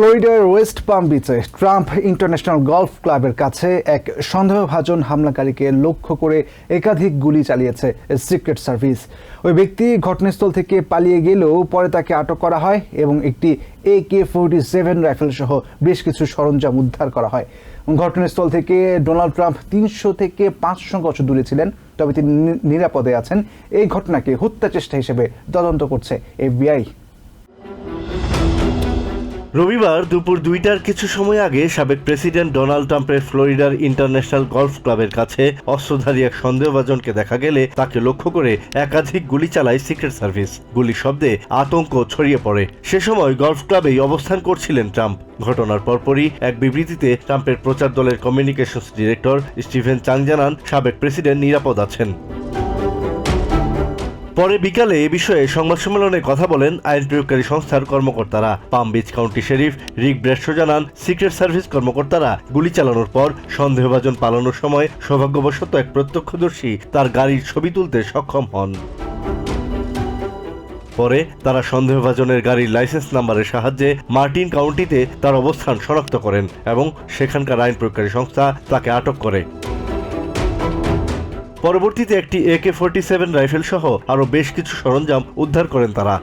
ফ্লোরিডার ওয়েস্ট পাম বিচে Trump international golf ক্লাবের কাছে এক সন্দেহভাজন হামলাকারীকে লক্ষ্য করে একাধিক গুলি চালিয়েছে সিক্রেট সার্ভিস। ওই ব্যক্তি ঘটনাস্থল থেকে পালিয়ে গেলেও পরে তাকে আটক করা হয় এবং একটি A K forty seven rifle সহ বেশ কিছু সরঞ্জাম উদ্ধার করা হয়। ঘটনাস্থল থেকে ডোনাল্ড ট্রাম্প তিনশো থেকে পাঁচশো গজ দূরে ছিলেন, তবে তিনি নিরাপদে আছেন। এই ঘটনাকে হত্যা চেষ্টা হিসেবে তদন্ত করছে এফবিআই। রবিবার দুপুর দুইটার কিছু সময় আগে সাবেক প্রেসিডেন্ট ডোনাল্ড ট্রাম্পের ফ্লোরিডার ইন্টারন্যাশনাল গলফ ক্লাবের কাছে অস্ত্রধারী এক সন্দেহভাজনকে দেখা গেলে তাকে লক্ষ্য করে একাধিক গুলি চালায় সিক্রেট সার্ভিস। গুলি শব্দে আতঙ্ক ছড়িয়ে পড়ে। সে সময় গলফ ক্লাবেই অবস্থান করছিলেন ট্রাম্প। ঘটনার পরপরই এক বিবৃতিতে ট্রাম্পের প্রচার দলের কমিউনিকেশনস ডিরেক্টর স্টিভেন চাং জানান, সাবেক প্রেসিডেন্ট নিরাপদ আছেন। পরে বিকালে এ বিষয়ে সংবাদ সম্মেলনে কথা বলেন আইন প্রয়োগকারী সংস্থার কর্মকর্তারা। Palm Beach County sheriff Rick Bradshaw জানান, সিক্রেট সার্ভিস কর্মকর্তারা গুলি চালানোর পর সন্দেহভাজন পালানোর সময় সৌভাগ্যবশত এক প্রত্যক্ষদর্শী তার গাড়ির ছবি তুলতে সক্ষম হন। পরে তারা সন্দেহভাজনের গাড়ির লাইসেন্স নাম্বারের সাহায্যে মার্টিন কাউন্টিতে তার অবস্থান শনাক্ত করেন এবং সেখানকার আইন প্রয়োগকারী সংস্থা তাকে আটক করে। পরবর্তীতে একটি একে ফোরটি সেভেন রাইফেল সহ আরও বেশ কিছু সরঞ্জাম উদ্ধার করেন তারা।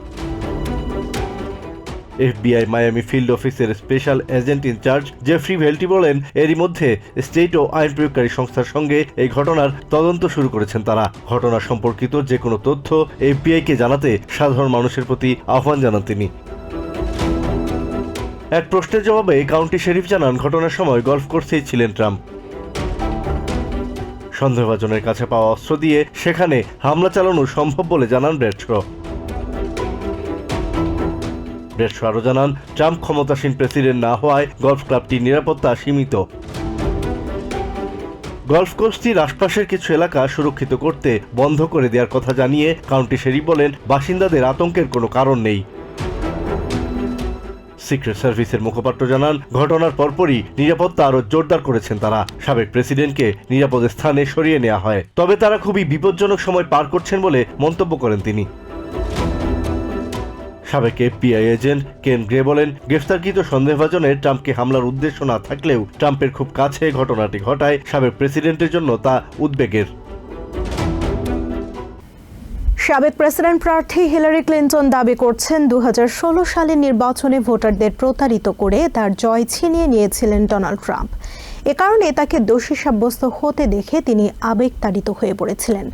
এফবিআই মায়ামি ফিল্ড অফিসের special agent in charge Jeffrey Veltri বলেন, এরই মধ্যে স্টেট ও আইন প্রয়োগকারী সংস্থার সঙ্গে এই ঘটনার তদন্ত শুরু করেছেন তারা। ঘটনা সম্পর্কিত যে কোনো তথ্য এফবিআইকে জানাতে সাধারণ মানুষের প্রতি আহ্বান জানান তিনি। এক প্রশ্নের জবাবে কাউন্টি শেরিফ জানান, ঘটনার সময় গল্ফ কোর্সেই ছিলেন ট্রাম্প। সন্দেহভাজনের কাছে পাওয়া অস্ত্র দিয়ে সেখানে হামলা চালানো সম্ভব বলে জানান ব্রেডশো ব্রেডশো আরও জানান, ট্রাম্প ক্ষমতাসীন প্রেসিডেন্ট না হওয়ায় গলফ ক্লাবটির নিরাপত্তা সীমিত। গলফ কোর্সটির আশপাশের কিছু এলাকা সুরক্ষিত করতে বন্ধ করে দেওয়ার কথা জানিয়ে কাউন্টি শেরিফ বলেন, বাসিন্দাদের আতঙ্কের কোনো কারণ নেই। সিক্রেট সার্ভিসের মুখপাত্র জানান, ঘটনার পরপরই নিরাপত্তা আরও জোরদার করেছেন তারা। সাবেক প্রেসিডেন্টকে নিরাপদ স্থানে সরিয়ে নেওয়া হয়। তবে তারা খুবই বিপজ্জনক সময় পার করছেন বলে মন্তব্য করেন তিনি। সাবেক এফবিআই এজেন্ট কেন গ্রে বলেন, গ্রেফতারকৃত সন্দেহভাজনের ট্রাম্পকে হামলার উদ্দেশ্য না থাকলেও ট্রাম্পের খুব কাছে ঘটনাটি ঘটায় সাবেক প্রেসিডেন্টের জন্য তা উদ্বেগের। সাবেক প্রেসিডেন্ট প্রার্থী হিলারি ক্লিন্টন দাবি করছেন দু হাজার ষোলো সালের নির্বাচনে ভোটারদের প্রতারিত করে তার জয় ছিনিয়ে নিয়েছিলেন ডোনাল্ড ট্রাম্প। এ কারণে তাকে দোষী সাব্যস্ত হতে দেখে তিনি আবেগতাড়িত হয়ে পড়েছিলেন।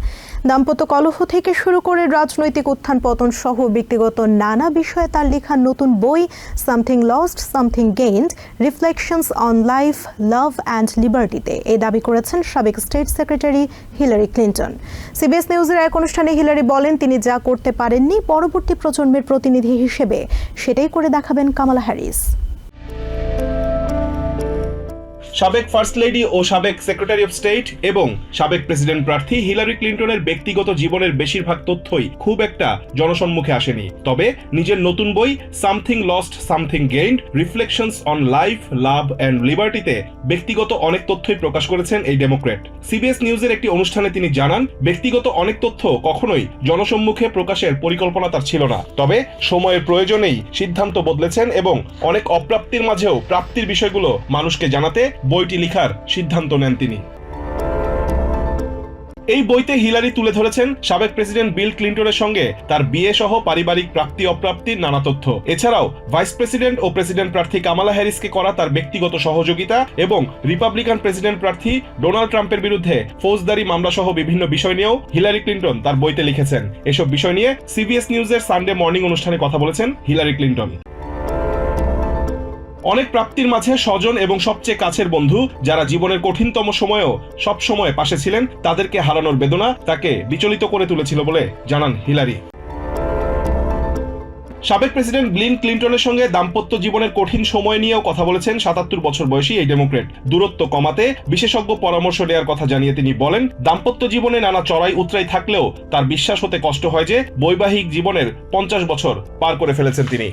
দাম্পত্য কলহ থেকে শুরু করে রাজনৈতিক উত্থান পতন সহ ব্যক্তিগত নানা বিষয়ে তার লেখা নতুন বই Something Lost Something Gained Reflections on Life Love and লিবার্টিতে এই দাবি করেছেন সাবেক state secretary Hillary Clinton CBS নিউজের এক অনুষ্ঠানে হিলারি বলেন, তিনি যা করতে পারেননি, পরবর্তী প্রজন্মের প্রতিনিধি হিসেবে সেটাই করে দেখাবেন কামালা হ্যারিস। সাবেক ফার্স্ট লেডি ও সাবেক সেক্রেটারি অফ স্টেট এবং সাবেক প্রেসিডেন্ট প্রার্থী হিলারি ক্লিন্টনের ব্যক্তিগত জীবনের বেশিরভাগ তথ্যই খুব একটা জনসম্মুখে আসেনি। তবে নিজের নতুন বই Something Lost, Something Gained, Reflections on Life, Love and লিবার্টিতে ব্যক্তিগত অনেক তথ্যই প্রকাশ করেছেন এই ডেমোক্রেট সিবিএস নিউজের একটি অনুষ্ঠানে তিনি জানান, ব্যক্তিগত অনেক তথ্য কখনোই জনসম্মুখে প্রকাশের পরিকল্পনা তার ছিল না। তবে সময়ের প্রয়োজনেই সিদ্ধান্ত বদলেছেন এবং অনেক অপ্রাপ্তির মাঝেও প্রাপ্তির বিষয়গুলো মানুষকে জানাতে বইটি লিখার সিদ্ধান্ত নেন তিনি। এই বইতে হিলারি তুলে ধরেছেন সাবেক প্রেসিডেন্ট বিল ক্লিন্টনের সঙ্গে তার বিয়ে সহ পারিবারিক প্রাপ্তি, অপ্রাপ্তির নানা তথ্য। এছাড়াও ভাইস প্রেসিডেন্ট ও প্রেসিডেন্ট প্রার্থী কামালা হ্যারিসকে করা তার ব্যক্তিগত সহযোগিতা এবং রিপাবলিকান প্রেসিডেন্ট প্রার্থী ডোনাল্ড ট্রাম্পের বিরুদ্ধে ফৌজদারি মামলা সহ বিভিন্ন বিষয় নিয়েও হিলারি ক্লিন্টন তার বইতে লিখেছেন। এসব বিষয় নিয়ে সিবিএস নিউজের সানডে মর্নিং অনুষ্ঠানে কথা বলেছেন হিলারি ক্লিন্টন। অনেক প্রাপ্তির মাঝে স্বজন এবং সবচেয়ে কাছের বন্ধু, যারা জীবনের কঠিনতম সময়েও সব সময় পাশে ছিলেন, তাদেরকে হারানোর বেদনা তাকে বিচলিত করে তুলেছিল বলে জানান হিলারি। সাবেক প্রেসিডেন্ট ব্লিন ক্লিন্টনের সঙ্গে দাম্পত্য জীবনের কঠিন সময় নিয়েও কথা বলেছেন সাতাত্তর বছর বয়সী এই ডেমোক্রেট। দূরত্ব কমাতে, বিশেষজ্ঞ পরামর্শ দেওয়ার কথা জানিয়ে তিনি বলেন, দাম্পত্য জীবনে নানা চড়াই উতরাই থাকলেও তার বিশ্বাস হতে কষ্ট হয় যে বৈবাহিক জীবনের পঞ্চাশ বছর পার করে ফেলেছেন তিনি।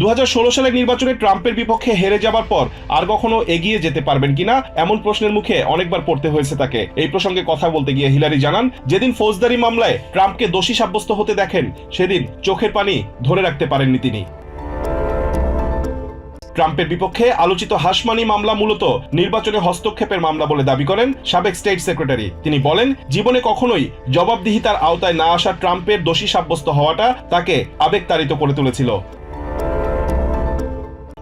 দু হাজার ষোলো সালের নির্বাচনে ট্রাম্পের বিপক্ষে হেরে যাবার পর আর কখনো এগিয়ে যেতে পারবেন কিনা এমন প্রশ্নের মুখে অনেকবার পড়তে হয়েছে তাকে। এই প্রসঙ্গে কথা বলতে গিয়ে হিলারি জানান, যেদিন ফৌজদারি মামলায় ট্রাম্পকে দোষী সাব্যস্ত হতে দেখেন, সেদিন চোখের পানি ধরে রাখতে পারেননি তিনি। ট্রাম্পের বিপক্ষে আলোচিত হাসমানি মামলা মূলত নির্বাচনে হস্তক্ষেপের মামলা বলে দাবি করেন সাবেক স্টেট সেক্রেটারি। তিনি বলেন, জীবনে কখনোই জবাবদিহিতার আওতায় না আসা ট্রাম্পের দোষী সাব্যস্ত হওয়াটা তাকে আবেগতাড়িত করে তুলেছিল।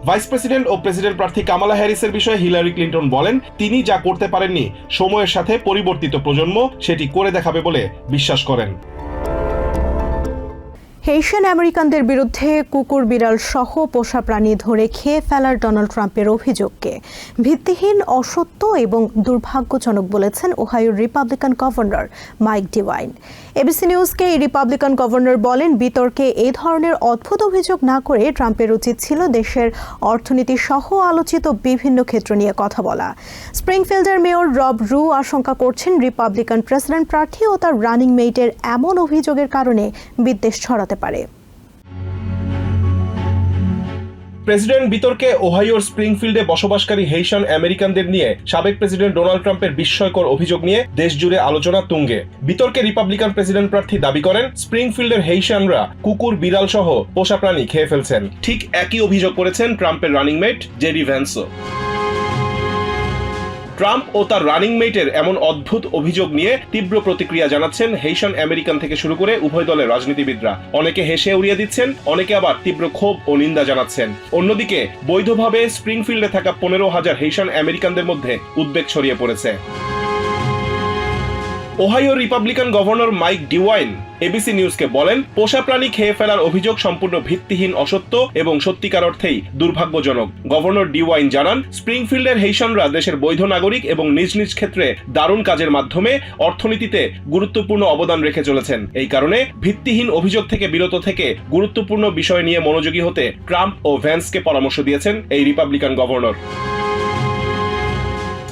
ভাইস প্রেসিডেন্ট ও প্রেসিডেন্ট প্রার্থী কামালা হ্যারিসের বিষয়ে হিলারি ক্লিন্টন বলেন, তিনি যা করতে পারেননি, সময়ের সাথে পরিবর্তিত প্রজন্ম সেটি করে দেখাবে বলে বিশ্বাস করেন। হেইশিয়ান আমেরিকানদের বিরুদ্ধে কুকুর, বিড়াল সহ পোষা প্রাণী ধরে খেয়ে ফেলার ডোনাল্ড ট্রাম্পের অভিযোগকে। ভিত্তিহীন, অসত্য এবং দুর্ভাগ্যজনক বলেছেন ওহাইওর Republican governor Mike DeWine. ABC নিউজকে এই রিপাবলিকান গভর্নর বলেন, বিতর্কে এই ধরনের অদ্ভুত অভিযোগ না করে ট্রাম্পের উচিত ছিল দেশের অর্থনীতি সহ আলোচিত বিভিন্ন ক্ষেত্র নিয়ে কথা বলা। স্প্রিংফিল্ডের মেয়র রব রু আশঙ্কা করছেন, রিপাবলিকান প্রেসিডেন্ট প্রার্থী ও তার রানিং মেইটের এমন অভিযোগের কারণে বিদ্বেষ ছড়াতে পারে। প্রেসিডেন্ট বিতর্কে ওহাইওর স্প্রিংফিল্ডে বসবাসকারী হেইশান আমেরিকানদের নিয়ে সাবেক প্রেসিডেন্ট ডোনাল্ড ট্রাম্পের বিস্ময়কর অভিযোগ নিয়ে দেশ জুড়ে আলোচনা তুঙ্গে। বিতর্কে রিপাবলিকান প্রেসিডেন্ট প্রার্থী দাবি করেন, স্প্রিংফিল্ডের হেইশানরা কুকুর বিড়াল সহ পোষা প্রাণী খেয়ে ফেলছেন। ঠিক একই অভিযোগ করেছেন ট্রাম্পের রানিং মেট জেডি ভ্যান্সও ট্রাম্প ও তার রানিং মেটের এমন অদ্ভুত অভিযোগ নিয়ে তীব্র প্রতিক্রিয়া জানাচ্ছেন হেইশন আমেরিকান থেকে শুরু করে উভয় দলের রাজনীতিবিদরা। অনেকে হেসে উড়িয়ে দিচ্ছেন, অনেকে আবার তীব্র ক্ষোভ ও নিন্দা জানাচ্ছেন। অন্যদিকে, বৈধভাবে স্প্রিংফিল্ডে থাকা পনেরো হাজার হেইশন আমেরিকানদের মধ্যে উদ্বেগ ছড়িয়ে পড়েছে। Ohio Republican governor Mike DeWine ABC নিউজকে বলেন, পোষা প্রাণী খেয়ে ফেলার অভিযোগ সম্পূর্ণ ভিত্তিহীন, অসত্য এবং সত্যিকার অর্থেই দুর্ভাগ্যজনক। গভর্নর ডিওয়াইন জানান, স্প্রিংফিল্ডের হেইশনরা দেশের বৈধ নাগরিক এবং নিজ নিজ ক্ষেত্রে দারুণ কাজের মাধ্যমে অর্থনীতিতে গুরুত্বপূর্ণ অবদান রেখে চলেছেন। এই কারণে ভিত্তিহীন অভিযোগ থেকে বিরত থেকে গুরুত্বপূর্ণ বিষয় নিয়ে মনোযোগী হতে ট্রাম্প ও ভ্যান্সকে পরামর্শ দিয়েছেন এই রিপাবলিকান গভর্নর।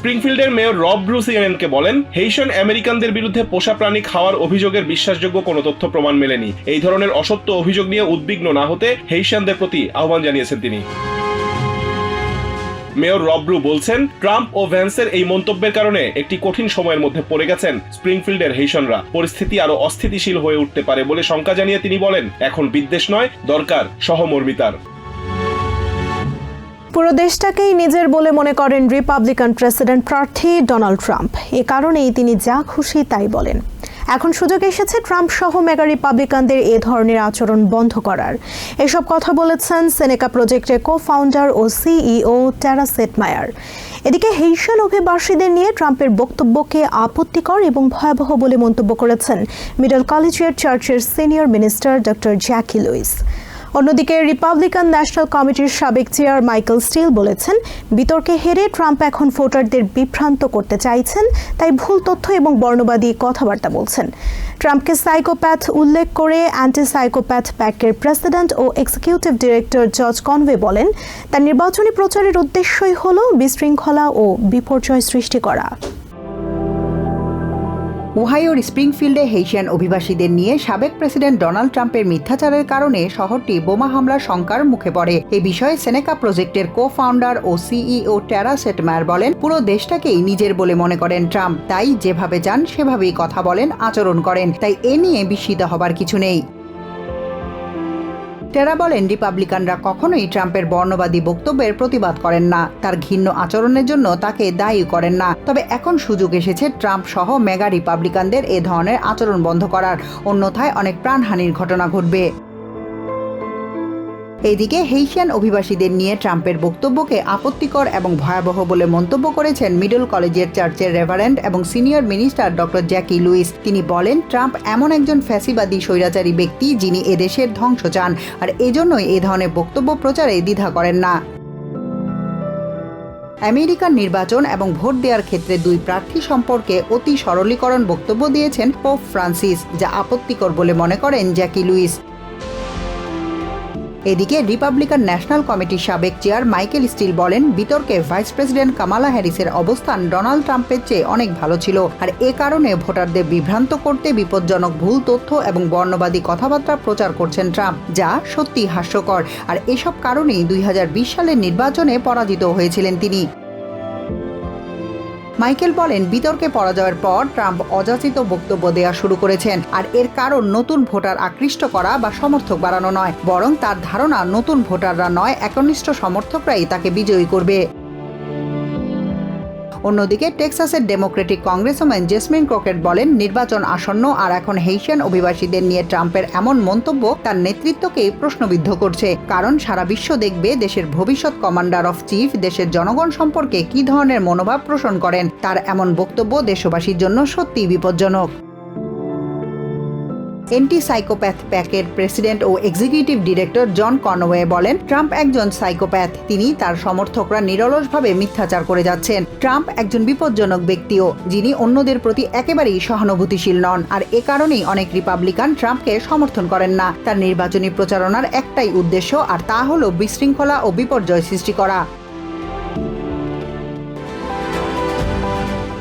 স্প্রিংফিল্ডের মেয়র রব ব্রুসিয়ানকে বলেন হেইশন আমেরিকানদের বিরুদ্ধে পোষা প্রাণী খাওয়ার অভিযোগের বিশ্বাসযোগ্য কোনো তথ্য প্রমাণ মেলেনি। এই ধরনের অসত্য অভিযোগ নিয়ে উদ্বিগ্ন না হতে হেইশানদের প্রতি আহ্বান জানিয়েছেন তিনি। মেয়র রবরু বলছেন, ট্রাম্প ও ভ্যান্সের এই মন্তব্যের কারণে একটি কঠিন সময়ের মধ্যে পড়ে গেছেন স্প্রিংফিল্ডের হেইশনরা পরিস্থিতি আরও অস্থিতিশীল হয়ে উঠতে পারে বলে শঙ্কা জানিয়ে তিনি বলেন, এখন বিদ্বেষ নয়, দরকার সহমর্মিতার। পুরো দেশটাকেই নিজের বলে মনে করেন রিপাবলিকান প্রেসিডেন্ট প্রার্থী ডোনাল্ড ট্রাম্প এ কারণেই তিনি যা খুশি তাই বলেন। এখন সুযোগ এসেছে ট্রাম্প সহ মেগা রিপাবলিকানদের এ ধরনের আচরণ বন্ধ করার। এসব কথা বলেছেন সেনেকা প্রজেক্টের কো ফাউন্ডার ও সিইও টেরা সেটমায়ার এদিকে হেইশন অভিবাসীদের নিয়ে ট্রাম্পের বক্তব্যকে আপত্তিকর এবং ভয়াবহ বলে মন্তব্য করেছেন মিডল কলেজিয়েট চার্চের senior minister doctor Jackie Lewis অন্যদিকে রিপাবলিকান ন্যাশনাল কমিটির সাবেক চেয়ার মাইকেল স্টিল বলেছেন, বিতর্কে হেরে ট্রাম্প এখন ভোটারদের বিভ্রান্ত করতে চাইছেন, তাই ভুল তথ্য এবং বর্ণবাদী কথাবার্তা বলছেন। ট্রাম্পকে সাইকোপ্যাথ উল্লেখ করে অ্যান্টি সাইকোপ্যাথ প্যাকের প্রেসিডেন্ট ও এক্সিকিউটিভ ডিরেক্টর জর্জ কনওয়ে বলেন, তার নির্বাচনী প্রচারের উদ্দেশ্যই হল বিশৃঙ্খলা ও বিপর্যয় সৃষ্টি করা। ওহাইওর স্প্রিংফিল্ডে হেইশিয়ান অভিবাসীদের নিয়ে সাবেক প্রেসিডেন্ট ডোনাল্ড ট্রাম্পের মিথ্যাচারের কারণে শহরটি বোমা হামলার শঙ্কার মুখে পড়ে। এ বিষয়ে সেনেকা প্রজেক্টের কো ফাউন্ডার ও সিইও ট্যারা সেটমায়ার বলেন, পুরো দেশটাকেই নিজের বলে মনে করেন ট্রাম্প। তাই যেভাবে যান, সেভাবেই কথা বলেন, আচরণ করেন। তাই এ নিয়ে বিস্মিত হবার কিছু নেই। টেরা বলেন, রিপাবলিকানরা কখনোই ট্রাম্পের বর্ণবাদী বক্তব্যের প্রতিবাদ করেন না। তার ঘিন্ন আচরণের জন্য তাকে দায়ী করেন না। তবে এখন সুযোগ এসেছে ট্রাম্প সহ মেগা রিপাবলিকানদের এ ধরনের আচরণ বন্ধ করার। অন্যথায় অনেক প্রাণহানির ঘটনা ঘটবে। এদিকে হেইশিয়ান অভিবাসীদের নিয়ে ট্রাম্পের বক্তব্যকে আপত্তিকর এবং ভয়াবহ বলে মন্তব্য করেছেন মিডল কলেজের চার্চের রেভারেন্ড এবং senior minister doctor Jackie Lewis. তিনি বলেন, ট্রাম্প এমন একজন ফ্যাসিবাদী, স্বৈরাচারী ব্যক্তি যিনি এদেশের ধ্বংস চান, আর এজন্যই এ ধরনের বক্তব্য প্রচারে দ্বিধা করেন না। আমেরিকান নির্বাচন এবং ভোট দেওয়ার ক্ষেত্রে দুই প্রার্থী সম্পর্কে অতি সরলীকরণ বক্তব্য দিয়েছেন পোপ ফ্রান্সিস, যা আপত্তিকর বলে মনে করেন জ্যাকি লুইস। এদিকে রিপাবলিকান ন্যাশনাল কমিটির সাবেক চেয়ার মাইকেল স্টিল বলেন, বিতর্কে ভাইস প্রেসিডেন্ট কামালা হ্যারিসের অবস্থান ডোনাল্ড ট্রাম্পের চেয়ে অনেক ভালো ছিল। আর এ কারণে ভোটারদের বিভ্রান্ত করতে বিপজ্জনক ভুল তথ্য এবং বর্ণবাদী কথাবার্তা প্রচার করছেন ট্রাম্প যা সত্যি হাস্যকর। আর এসব কারণেই দুই হাজার বিশ সালের নির্বাচনে পরাজিত হয়েছিলেন তিনি। মাইকেল বলেন, বিতর্কে পরাজয়ের পর ট্রাম্প অযাচিত বক্তব্য দেয়া শুরু করেছেন, আর এর কারণ নতুন ভোটার আকৃষ্ট করা বা সমর্থক বাড়ানো নয়, বরং তার ধারণা নতুন ভোটাররা নয়, একনিষ্ঠ সমর্থকরাই তাকে বিজয়ী করবে। অন্যদিকে টেক্সাসের ডেমোক্রেটিক কংগ্রেসম্যান জেসমিন ক্রকেট বলেন, নির্বাচন আসন্ন আর এখন হেইশিয়ান অভিবাসীদের নিয়ে ট্রাম্পের এমন মন্তব্য তার নেতৃত্বকেই প্রশ্নবিদ্ধ করছে। কারণ সারা বিশ্ব দেখবে দেশের ভবিষ্যৎ কমান্ডার অফ চিফ দেশের জনগণ সম্পর্কে কি ধরনের মনোভাব পোষণ করেন, তার এমন বক্তব্য দেশবাসীর জন্য সত্যিই বিপজ্জনক। এন্টি সাইকোপ্যাথ প্যাকের প্রেসিডেন্ট ও এক্সিকিউটিভ ডিরেক্টর জন কনওয়ে বলেন, ট্রাম্প একজন সাইকোপ্যাথ। তিনি তার সমর্থকরা নিরলসভাবে মিথ্যাচার করে যাচ্ছেন। ট্রাম্প একজন বিপজ্জনক ব্যক্তিও, যিনি অন্যদের প্রতি একেবারেই সহানুভূতিশীল নন। আর এ কারণেই অনেক রিপাবলিকান ট্রাম্পকে সমর্থন করেন না। তার নির্বাচনী প্রচারণার একটাই উদ্দেশ্য, আর তা হল বিশৃঙ্খলা ও বিপর্যয় সৃষ্টি করা।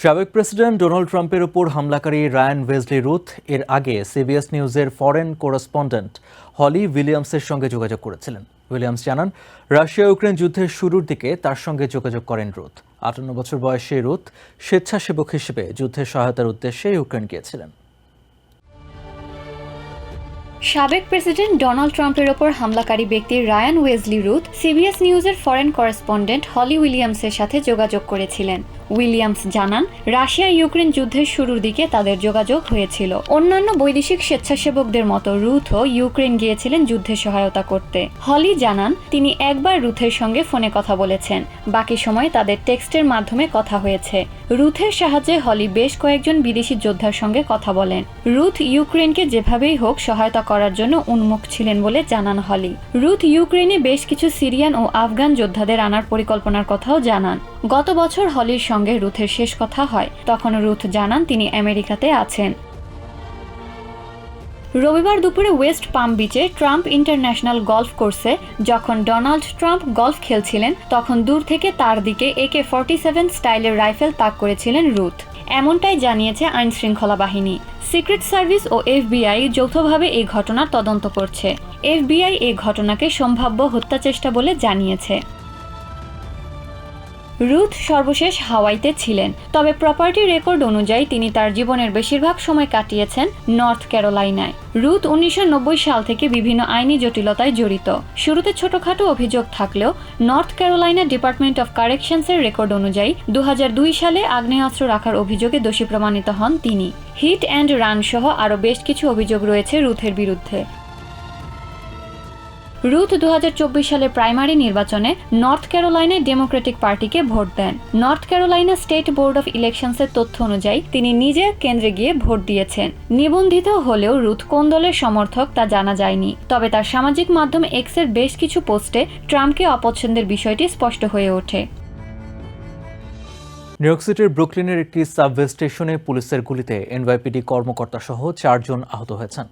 সাবেক প্রেসিডেন্ট ডোনাল্ড ট্রাম্পের উপর হামলাকারী রায়ান ওয়েজলি রুথ এর আগে সিবিএস নিউজের ফরেন করেসপন্ডেন্ট হলি উইলিয়ামসের সঙ্গে যোগাযোগ করেছিলেন। উইলিয়ামস জানান, রাশিয়া ইউক্রেন যুদ্ধের শুরুর দিকে তার সঙ্গে যোগাযোগ করেন রুথ। আটান্ন বছর বয়সে রুথ স্বেচ্ছাসেবক হিসেবে যুদ্ধের সহায়তার উদ্দেশ্যে ইউক্রেন গিয়েছিলেন। সাবেক প্রেসিডেন্ট ডোনাল্ড ট্রাম্পের ওপর হামলাকারী ব্যক্তি রায়ান ওয়েজলি রুথ সিবিএস নিউজের ফরেন করেসপন্ডেন্ট হলি উইলিয়ামসের সাথে যোগাযোগ করেছিলেন। উইলিয়ামস জানান, রাশিয়া ইউক্রেন যুদ্ধের শুরুর দিকে তাদের যোগাযোগ হয়েছিল। অন্যান্য বৈদেশিক স্বেচ্ছাসেবকদের মতো রুথও ইউক্রেন গিয়েছিলেন যুদ্ধে সহায়তা করতে। হলি জানান, তিনি একবার রুথের সঙ্গে ফোনে কথা বলেছেন। বাকি সময় তাদের টেক্সটের মাধ্যমে কথা হয়েছে। রুথের সাহায্যে হলি বেশ কয়েকজন বিদেশি যোদ্ধার সঙ্গে কথা বলেন। রুথ ইউক্রেনকে যেভাবেই হোক সহায়তা করার জন্য উন্মুখ ছিলেন বলে জানান হলি। রুথ ইউক্রেনে বেশ কিছু সিরিয়ান ও আফগান যোদ্ধাদের আনার পরিকল্পনার কথাও জানান। গত বছর হলির সঙ্গে রুথের শেষ কথা হয়। তখন রুথ জানান তিনি আমেরিকাতে আছেন। রবিবার দুপুরে ওয়েস্ট পাম বিচে ট্রাম্প ইন্টারন্যাশনাল গলফ কোর্সে যখন ডোনাল্ড ট্রাম্প গলফ খেলছিলেন, তখন দূর থেকে তার দিকে একে ফর্টি সেভেন স্টাইলের রাইফেল তাক করেছিলেন রুথ। এমনটাই জানিয়েছে আইন শৃঙ্খলা বাহিনী। সিক্রেট সার্ভিস ও এফবিআই যৌথভাবে এই ঘটনার তদন্ত করছে। এফবিআই এই ঘটনাকে সম্ভাব্য হত্যাচেষ্টা বলে জানিয়েছে। রুথ সর্বশেষ হাওয়াইতে ছিলেন। তবে প্রপার্টি রেকর্ড অনুযায়ী তিনি তার জীবনের বেশিরভাগ সময় কাটিয়েছেন নর্থ ক্যারোলাইনায়। রুথ উনিশশো নব্বই সাল থেকে বিভিন্ন আইনি জটিলতায় জড়িত। শুরুতে ছোটখাটো অভিযোগ থাকলেও নর্থ ক্যারোলাইনা ডিপার্টমেন্ট অফ কারেকশনসের রেকর্ড অনুযায়ী দু হাজার দুই সালে আগ্নেয়াস্ত্র রাখার অভিযোগে দোষী প্রমাণিত হন তিনি। হিট অ্যান্ড রান সহ আরও বেশ কিছু অভিযোগ রয়েছে রুথের বিরুদ্ধে। রুথ দুহাজার চব্বিশ সালে প্রাইমারি নির্বাচনে নর্থ ক্যারোলাইনায় ডেমোক্রেটিক পার্টিকে vote then. North Carolina State Board of ইলেকশনসের তথ্য অনুযায়ী তিনি নিজে কেন্দ্রে গিয়ে ভোট দিয়েছেন। নিবন্ধিত হলেও রুথ কোন দলের সমর্থক তা জানা যায়নি। তবে তার সামাজিক মাধ্যম এক্সের বেশ কিছু পোস্টে ট্রাম্পকে অপছন্দের বিষয়টি স্পষ্ট হয়ে ওঠে। নিউইয়র্ক সিটির ব্রুকলিনের একটি সাবওয়ে স্টেশনে পুলিশের গুলিতে এনওয়াইপিডি কর্মকর্তা সহ চারজন আহত হয়েছেন।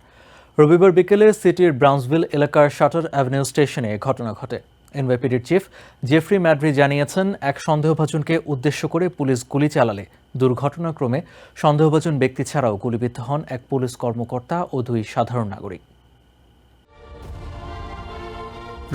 রবিবার বিকেলে সিটির ব্রাউন্সভিল এলাকার শাটার অ্যাভিনিউ স্টেশনে ঘটনা ঘটে। এনওয়াইপিডির চিফ জেফ্রি ম্যাড্রি জানিয়েছেন, এক সন্দেহভাজনকে উদ্দেশ্য করে পুলিশ গুলি চালালে দুর্ঘটনাক্রমে সন্দেহভাজন ব্যক্তি ছাড়াও গুলিবিদ্ধ হন এক পুলিশ কর্মকর্তা ও দুই সাধারণ নাগরিক।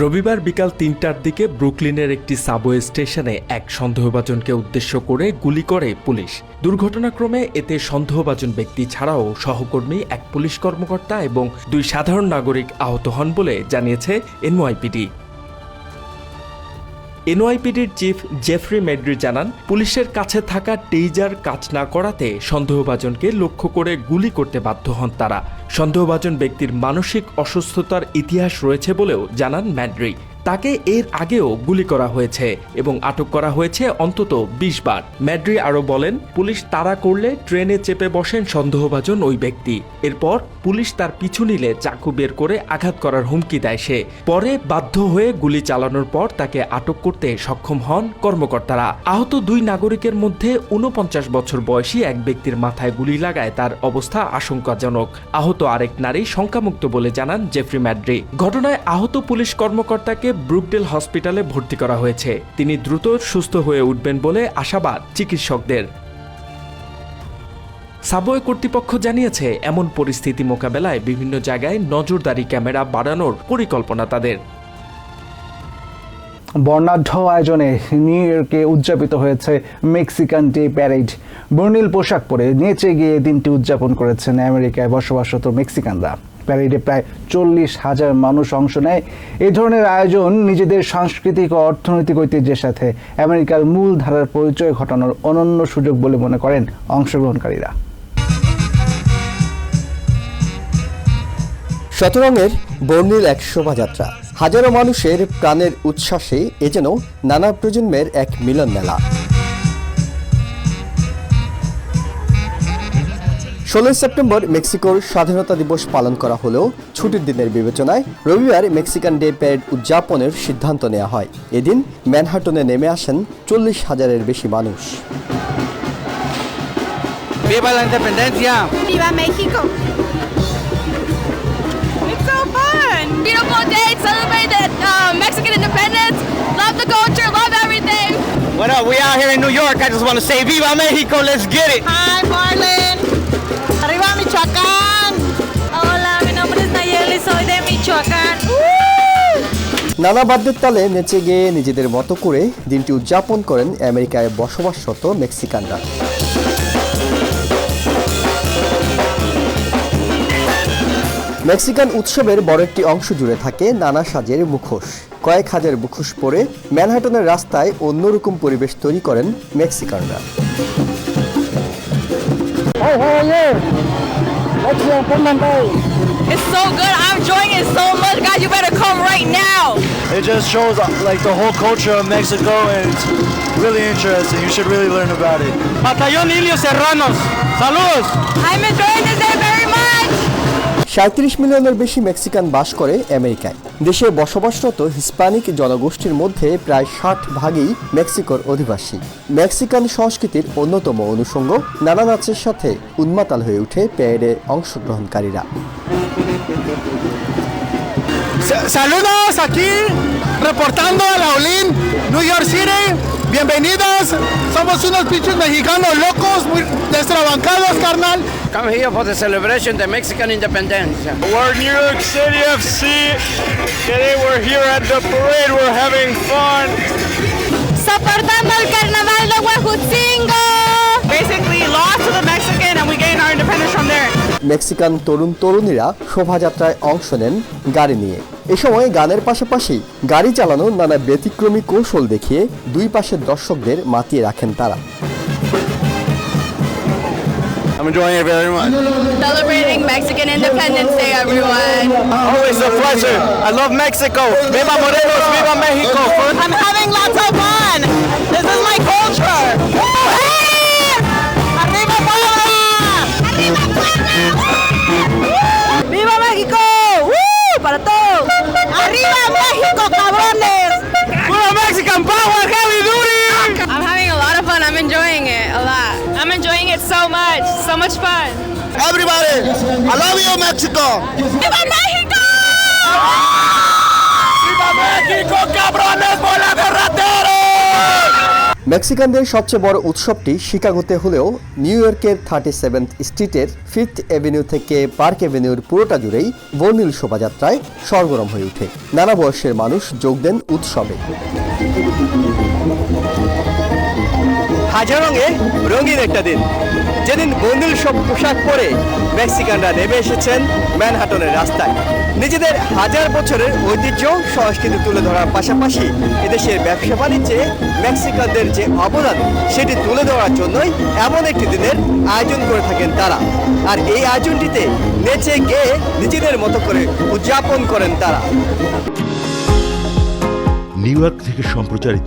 রবিবার বিকাল তিনটার দিকে ব্রুকলিনের একটি সাবওয়ে স্টেশনে এক সন্দেহভাজনকে উদ্দেশ্য করে গুলি করে পুলিশ। দুর্ঘটনাক্রমে এতে সন্দেহভাজন ব্যক্তি ছাড়াও সহকর্মী, এক পুলিশ কর্মকর্তা এবং দুই সাধারণ নাগরিক আহত হন বলে জানিয়েছে এনওয়াইপিডি। এনওয়াইপিডির চিফ জেফরি মেড্রি জানান, পুলিশের কাছে থাকা টেইজার কাজ না করাতে সন্দেহভাজনকে লক্ষ্য করে গুলি করতে বাধ্য হন তারা। সন্দেহভাজন ব্যক্তির মানসিক অসুস্থতার ইতিহাস রয়েছে বলেও জানান ম্যাড্রি তাকে এর আগেও গুলি করা হয়েছে এবং আটক করা হয়েছে অন্তত বিশ বার। ম্যাড্রি আরও বলেন, পুলিশ তাড়া করলে ট্রেনে চেপে বসেন সন্দেহভাজন ওই ব্যক্তি। এরপর পুলিশ তার পিছু নিলে চাকু বের করে আঘাত করার হুমকি দেয় সে। পরে বাধ্য হয়ে গুলি চালানোর পর তাকে আটক করতে সক্ষম হন কর্মকর্তারা। আহত দুই নাগরিকের মধ্যে উনপঞ্চাশ বছর বয়সী এক ব্যক্তির মাথায় গুলি লাগায় তার অবস্থা আশঙ্কাজনক। আহত আরেক নারী শঙ্কামুক্ত বলে জানান জেফ্রি ম্যাড্রি। ঘটনায় আহত পুলিশ কর্মকর্তাকে ব্রুকডেল হসপিটালে ভর্তি করা হয়েছে। তিনি দ্রুত সুস্থ হয়ে উঠবেন বলে আশাবাদ চিকিৎসকদের। সাবওয়ে কর্তৃপক্ষ জানিয়েছে, এমন পরিস্থিতি মোকাবেলায় বিভিন্ন জায়গায় নজরদারি ক্যামেরা বাড়ানোর পরিকল্পনা তাদের। বর্ণাঢ্য আয়োজনে নিউ ইয়র্কে উদযাপিত হয়েছে মেক্সিকান ডে প্যারেড বর্ণিল পোশাক পরে নেচে গিয়ে দিনটি উদযাপন করেছেন আমেরিকায় বসবাসরত মেক্সিকানরা প্যারেডে প্রায় চল্লিশ হাজার মানুষ অংশ নেয়। এ ধরনের আয়োজন নিজেদের সাংস্কৃতিক ও অর্থনৈতিক ঐতিহ্যের সাথে আমেরিকার মূল ধারার পরিচয় ঘটানোর অনন্য সুযোগ বলে মনে করেন অংশগ্রহণকারীরা। শতরঙের বর্ণিল এক শোভাযাত্রা। হাজারো মানুষের প্রাণের উচ্ছ্বাসে এ যেন নানা প্রজন্মের এক মিলন মেলা ষোলোই সেপ্টেম্বর মেক্সিকোর স্বাধীনতা দিবস পালন করা হলেও ছুটির দিনের বিবেচনায় রবিবার মেক্সিকান ডে প্যারেড উদযাপনের সিদ্ধান্ত নেওয়া হয় এদিন ম্যানহাটনে নেমে আসেন চল্লিশ হাজারের বেশি মানুষ ¡Viva la independencia! ¡Viva México! It's so fun! Beautiful day, celebrate uh, Mexican independence. Love the culture, love everything. What up? We out here in New York. I just want to say Viva Mexico. Let's get it. Hi, Marlon. Arriba Michoacán. Hola, mi nombre es Nayeli, soy de Michoacán. নানা বাদ্যের তালে নেচে গিয়ে নিজেদের মতো করে দিনটি উদযাপন করেন আমেরিকায় বসবাসরত মেক্সিকানরা মেক্সিকান উৎসবের বড় একটি অংশ জুড়ে থাকে নানা সাজের মুখোশ কয়েক হাজার মুখোশ পরে ম্যানহাটনের রাস্তায় অন্যরকম পরিবেশ তৈরি করেন মেক্সিকানরা It's so good. I'm enjoying it so much. Guys, you better come right now. It just shows uh, like the whole culture of Mexico and it's really interesting. You should really learn about it. Batallón Ilios Serranos. ¡Saludos! I'm enjoying সাঁত্রিশ মিলিয়নের বেশি Mexican বাস করে আমেরিকায় দেশে বসবাসরত Hispanic জনগোষ্ঠীর মধ্যে প্রায় ষাট ভাগই মেক্সিকোর অধিবাসী মেক্সিকান সংস্কৃতির অন্যতম অনুষঙ্গ নানা নাচের সাথে উন্মাতাল হয়ে ওঠে প্যারেডে অংশগ্রহণকারীরা. Bienvenidos. Somos unos pinches mexicanos locos, muy destrabancados, carnal. Come here for the celebration of Mexican independence. We're New York City FC. Today we're here at the parade. We're having fun. Soportando el carnaval de Huejutzingo. Basically, lost to the Mexican and we gained our independence from there. Mexican তরুণ তরুণীরা শোভাযাত্রায় অংশ নেন গাড়ি নিয়ে এ সময় গানের পাশাপাশি গাড়ি চালানোর নানা ব্যতিক্রমী কৌশল দেখিয়ে দুই পাশের দর্শকদের মাতিয়ে রাখেন তারা I'm enjoying it very much. Celebrating Mexican Independence Day, everyone. Always a pleasure. I love Mexico. Viva Morelos. Viva Mexico. I'm having lots of fun. This is my culture. I love you, Mexico. ¡Viva México! ¡Viva México, cabrones, bola de rateros! মেক্সিকানদের সবচেয়ে বড় উৎসবটি শিকাগোতে হলেও New ইয়র্কের thirty seventh স্ট্রিটের fifth avenue থেকে park অ্যাভিনিউর পুরোটা জুড়েই বর্ণিল শোভাযাত্রায় সরগরম হয়ে ওঠে নানা বয়সের মানুষ যোগ দেন উৎসবে হাজার রঙে রঙিন একটা দিন। যেদিন বর্ণিল সব পোশাক পরে মেক্সিকানরা নেমে এসেছেন ম্যানহাটনের রাস্তায়। নিজেদের হাজার বছরের ঐতিহ্য, সংস্কৃতি তুলে ধরার পাশাপাশি এদেশের ব্যবসা বাণিজ্যে মেক্সিকানদের যে অবদান, সেটি তুলে ধরার জন্যই এমন একটি দিনের আয়োজন করে থাকেন তারা। আর এই আয়োজনটিতে নেচে গেয়ে নিজেদের মতো করে উদযাপন করেন তারা। নিউ ইয়র্ক থেকে সম্প্রচারিত